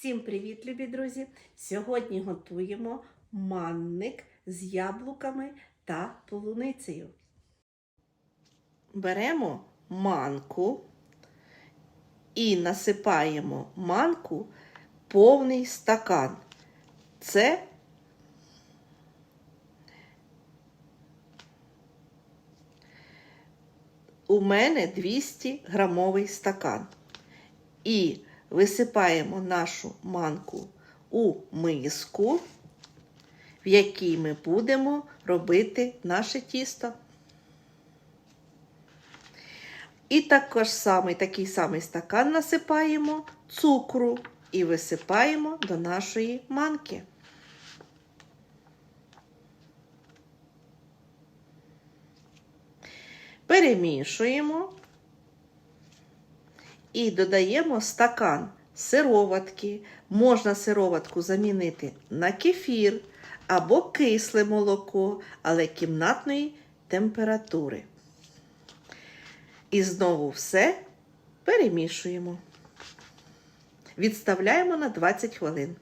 Всім привіт, любі друзі! Сьогодні готуємо манник з яблуками та полуницею. Беремо манку і насипаємо манку повний стакан. Це у мене 200 грамовий стакан. І висипаємо нашу манку у миску, в якій ми будемо робити наше тісто. І також самий, такий самий стакан насипаємо цукру і висипаємо до нашої манки. Перемішуємо і додаємо стакан сироватки. Можна сироватку замінити на кефір або кисле молоко, але кімнатної температури. І знову все перемішуємо. Відставляємо на 20 хвилин.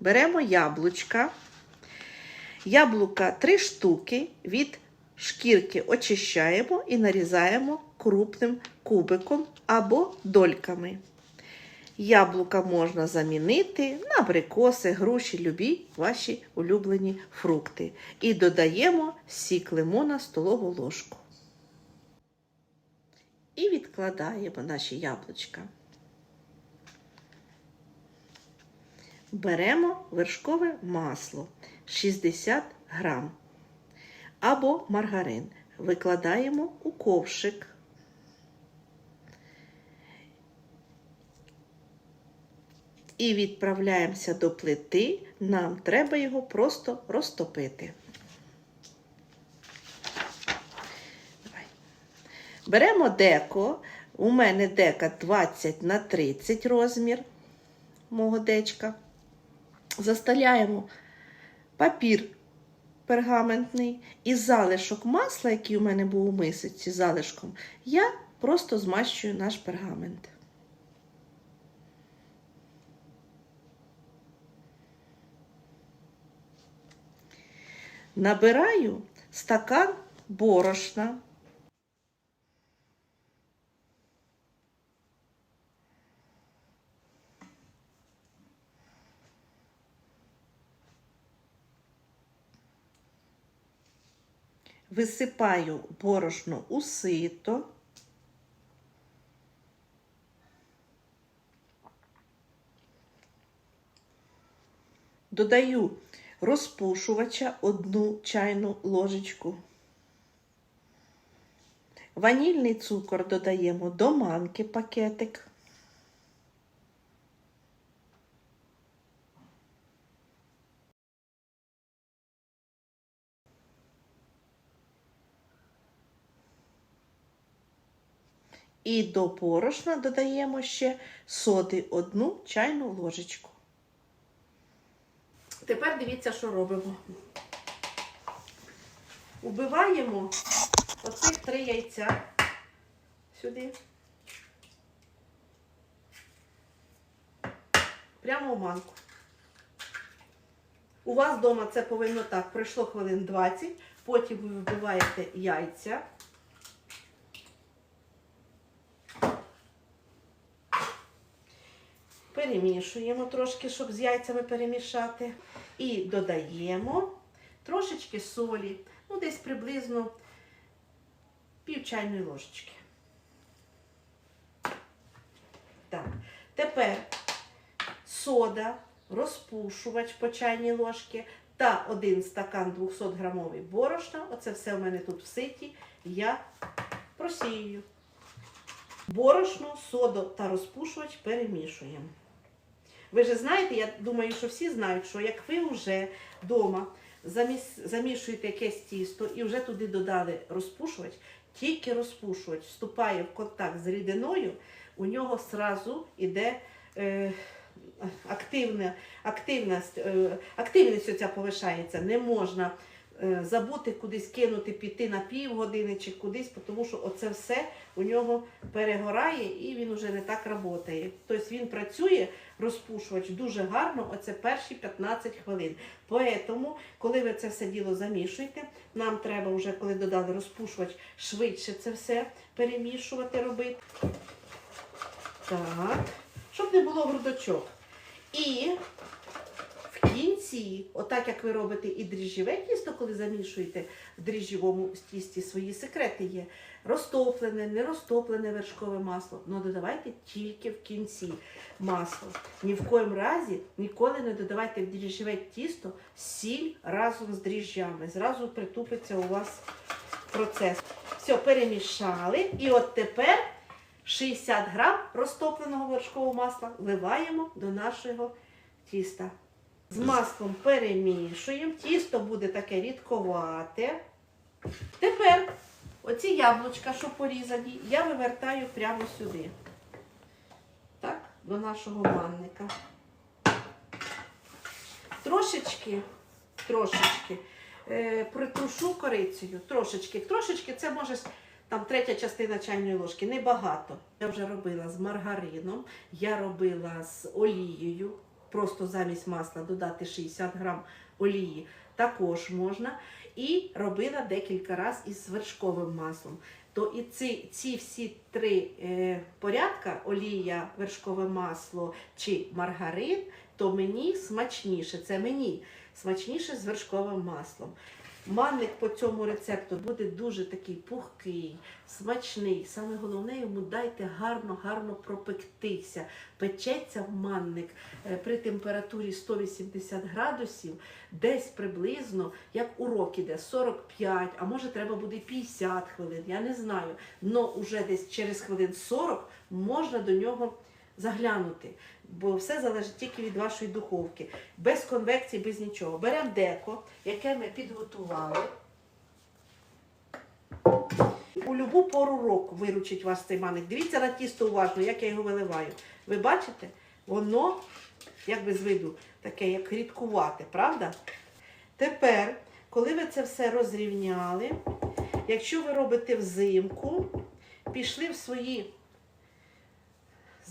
Беремо яблучка. Яблука 3 штуки від шкірки очищаємо і нарізаємо крупним кубиком або дольками. Яблука можна замінити на абрикоси, груші, любі ваші улюблені фрукти. І додаємо сік лимона столову ложку. І відкладаємо наші яблучка. Беремо вершкове масло 60 грам або маргарин. Викладаємо у ковшик. І відправляємося до плити. Нам треба його просто розтопити. Беремо деко. У мене дека 20 на 30 розмір мого дечка. Застеляємо папір пергаментний і залишок масла, який у мене був у мисиці залишком, я просто змащую наш пергамент. Набираю стакан борошна. Висипаю борошно у сито. Додаю розпушувача одну чайну ложечку. Ванільний цукор додаємо до манки пакетик. І до порошна додаємо ще соди одну чайну ложечку. Тепер дивіться, що робимо. Убиваємо оцих три яйця сюди. Прямо в манку. У вас вдома це повинно так, пройшло хвилин 20, потім ви вбиваєте яйця. Перемішуємо трошки, щоб з яйцями перемішати. І додаємо трошечки солі, ну десь приблизно пів чайної ложечки. Так, тепер сода, розпушувач по чайній ложці та один стакан 200 грамовий борошна. Оце все у мене тут в ситі. Я просіюю. Борошно, соду та розпушувач перемішуємо. Ви ж знаєте, я думаю, що всі знають, що як ви вже вдома замішуєте якесь тісто і вже туди додали розпушувач, тільки розпушувач вступає в контакт з рідиною, у нього сразу йде е, активна, активність, е, активність оця повишається. Не можна забути кудись кинути, піти на півгодини чи кудись, тому що оце все у нього перегорає і він вже не так працює. Тобто він працює, розпушувач дуже гарно, оце перші 15 хвилин. Тому, коли ви це все діло замішуєте, нам треба вже, коли додали розпушувач, швидше це все перемішувати, робити. Так, щоб не було грудочок. І кінці, отак як ви робите і дріжджове тісто, коли замішуєте в дріжджовому тісті, свої секрети є. Розтоплене, не розтоплене вершкове масло. Ну додавайте тільки в кінці масло. Ні в коїм разі ніколи не додавайте в дріжджове тісто сіль разом з дріжджами. Зразу притупиться у вас процес. Все, перемішали. І от тепер 60 грам розтопленого вершкового масла вливаємо до нашого тіста. З маслом перемішуємо. Тісто буде таке рідковате. Тепер оці яблучка, що порізані, я вивертаю прямо сюди. Так, до нашого манника. Трошечки, трошечки е, притрушу корицею. Трошечки. Трошечки це може там третя частина чайної ложки, небагато. Я вже робила з маргарином, я робила з олією. Просто замість масла додати 60 грам олії також можна. І робила декілька разів із вершковим маслом. То і ці, ці всі три е, порядка олія, вершкове масло чи маргарин, то мені смачніше. Це мені смачніше з вершковим маслом. Манник по цьому рецепту буде дуже такий пухкий, смачний. Саме головне йому дайте гарно-гарно пропектися. Печеться манник е, при температурі 180 градусів, десь приблизно, як урок іде, 45, а може треба буде 50 хвилин, я не знаю. Но вже десь через хвилин 40 можна до нього заглянути. Бо все залежить тільки від вашої духовки. Без конвекції, без нічого. Беремо деко, яке ми підготували. У любу пору року виручить вас цей маник. Дивіться на тісто уважно, як я його виливаю. Ви бачите? Воно, як би з виду, таке, як рідкувате, правда? Тепер, коли ви це все розрівняли, якщо ви робите взимку, пішли в свої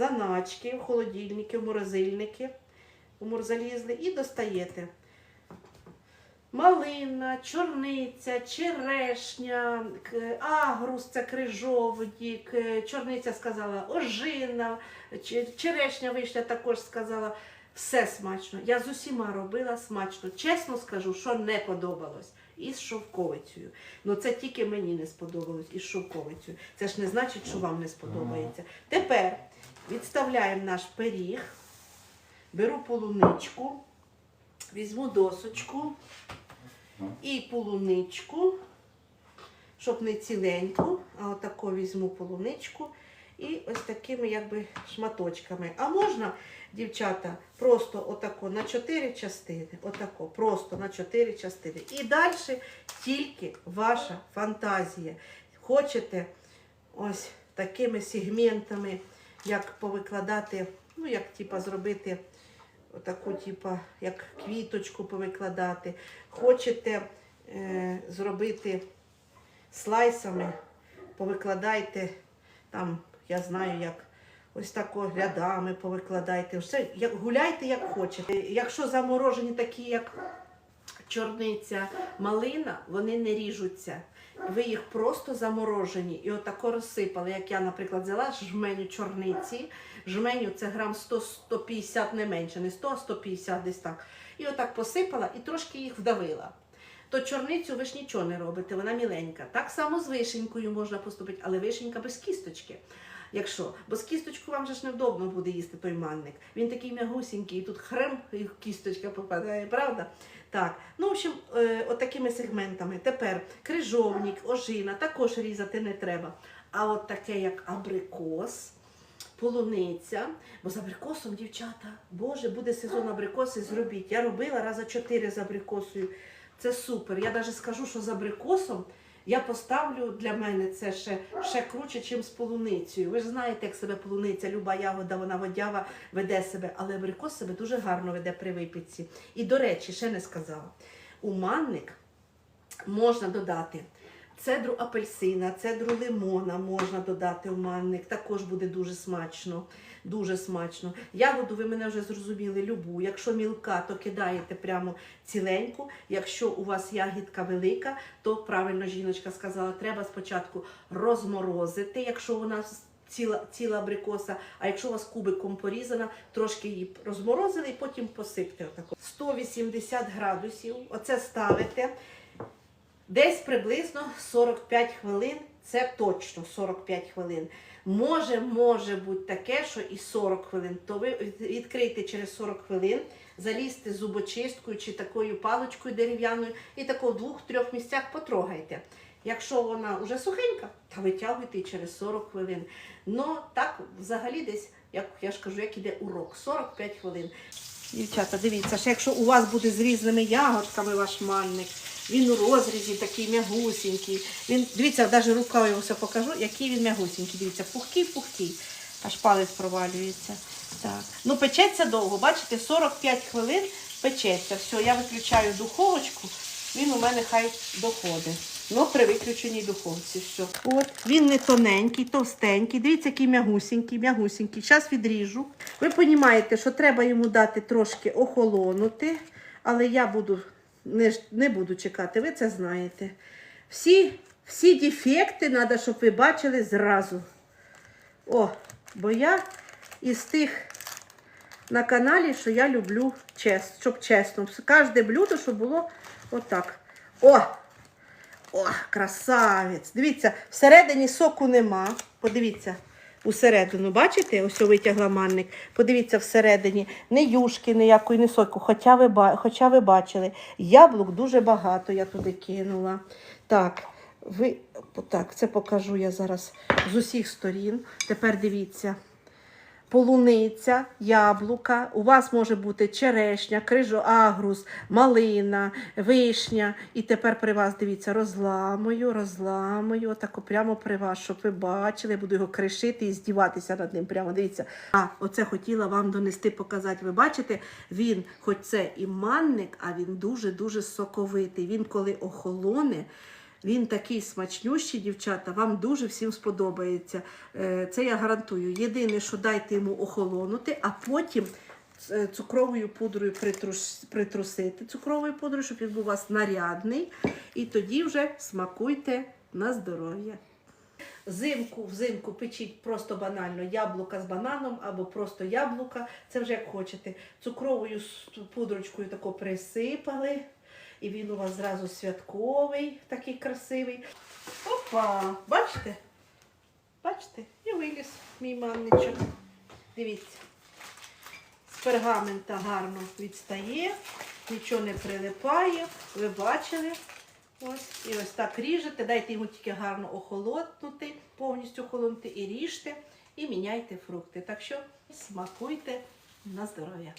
заначки, в холодильники, в морозильники, морзалізли і достаєте. Малина, чорниця, черешня, агрус, це крижовник, е, чорниця сказала, ожина, черешня вишня також сказала. Все смачно. Я з усіма робила смачно. Чесно скажу, що не подобалось. І з шовковицею. Ну це тільки мені не сподобалось із шовковицею. Це ж не значить, що вам не сподобається. Тепер відставляємо наш пиріг, беру полуничку, візьму досочку і полуничку, щоб не ціленьку, а отако візьму полуничку і ось такими якби шматочками. А можна, дівчата, просто отако на 4 частини, отако, просто на 4 частини. І далі тільки ваша фантазія. Хочете ось такими сегментами, як повикладати, ну як типа зробити отаку, типа, як квіточку повикладати. Хочете е, зробити слайсами, повикладайте там, я знаю, як ось тако рядами повикладайте. Все, як, гуляйте як хочете. Якщо заморожені такі, як чорниця, малина, вони не ріжуться. Ви їх просто заморожені і отако розсипали. Як я, наприклад, взяла жменю чорниці. Жменю це грам 100-150 не менше, не 100, а 150 десь так. І отак посипала і трошки їх вдавила. То чорницю ви ж нічого не робите, вона міленька. Так само з вишенькою можна поступити, але вишенька без кісточки. Якщо, бо з кісточку вам же ж невдобно буде їсти той манник. Він такий м'ягусінький, і тут хрем, і кісточка попадає, правда? Так, ну, в общем, е, отакими сегментами. Тепер крижовник, ожина також різати не треба. А от таке, як абрикос, полуниця. Бо з абрикосом, дівчата, боже, буде сезон абрикоси, зробіть. Я робила раза чотири з абрикосою. Це супер. Я навіть скажу, що з абрикосом я поставлю для мене це ще, ще круче, ніж з полуницею. Ви ж знаєте, як себе полуниця, люба ягода, вона водява веде себе, але абрикос себе дуже гарно веде при випічці. І, до речі, ще не сказала. У манник можна додати цедру апельсина, цедру лимона можна додати в манник. Також буде дуже смачно. Дуже смачно. Ягоду ви мене вже зрозуміли, любу. Якщо мілка, то кидаєте прямо ціленьку. Якщо у вас ягідка велика, то правильно жіночка сказала, треба спочатку розморозити, якщо вона ціла, ціла абрикоса, а якщо у вас кубиком порізана, трошки її розморозили і потім посипте. Отако. 180 градусів. Оце ставите. Десь приблизно 45 хвилин, це точно 45 хвилин. Може, може бути таке, що і 40 хвилин. То ви відкрийте через 40 хвилин, залізьте зубочисткою чи такою паличкою дерев'яною і тако в двох-трьох місцях потрогайте. Якщо вона вже сухенька, то витягуйте через 40 хвилин. Ну так, взагалі, десь, як я ж кажу, як іде урок, 45 хвилин. Дівчата, дивіться, ще якщо у вас буде з різними ягодками ваш манник, він у розрізі такий м'ягусінький. Він, дивіться, навіть рукою все покажу, який він м'ягусінький. Дивіться, пухкий-пухкий. Аж палець провалюється. Так. Ну, печеться довго, бачите, 45 хвилин печеться. Все, я виключаю духовочку, він у мене хай доходить. Ну, при виключеній духовці. Все. От, він не тоненький, товстенький. Дивіться, який м'ягусінький, м'ягусінький. Зараз відріжу. Ви розумієте, що треба йому дати трошки охолонути, але я буду не, не буду чекати, ви це знаєте. Всі, всі дефекти треба, щоб ви бачили зразу. О, бо я із тих на каналі, що я люблю чесно, щоб чесно. Кожне блюдо, щоб було отак. О! О, красавець! Дивіться, всередині соку нема. Подивіться. Усередину, бачите, ось витягла манник. Подивіться всередині, не юшки ніякої, не соку. Хоча ви, хоча ви бачили, яблук дуже багато я туди кинула. Так, ви, так, це покажу я зараз з усіх сторін. Тепер дивіться полуниця, яблука, у вас може бути черешня, крижоагрус, малина, вишня. І тепер при вас, дивіться, розламую, розламую, отако прямо при вас, щоб ви бачили, буду його кришити і здіватися над ним. Прямо дивіться. А, оце хотіла вам донести, показати. Ви бачите, він, хоч це і манник, а він дуже-дуже соковитий. Він коли охолоне. Він такий смачнющий, дівчата, вам дуже всім сподобається. Е, Це я гарантую. Єдине, що дайте йому охолонути, а потім е, цукровою пудрою притрусити цукровою пудрою, щоб він був у вас нарядний. І тоді вже смакуйте на здоров'я. Зимку, взимку печіть просто банально яблука з бананом або просто яблука. Це вже як хочете. Цукровою пудрочкою тако присипали. І він у вас зразу святковий, такий красивий. Опа! Бачите? Бачите? І виліз мій манничок. Дивіться. З пергамента гарно відстає, нічого не прилипає. Ви бачили? Ось. І ось так ріжете, дайте йому тільки гарно охолонути, повністю охолонути і ріжте, і міняйте фрукти. Так що смакуйте на здоров'я.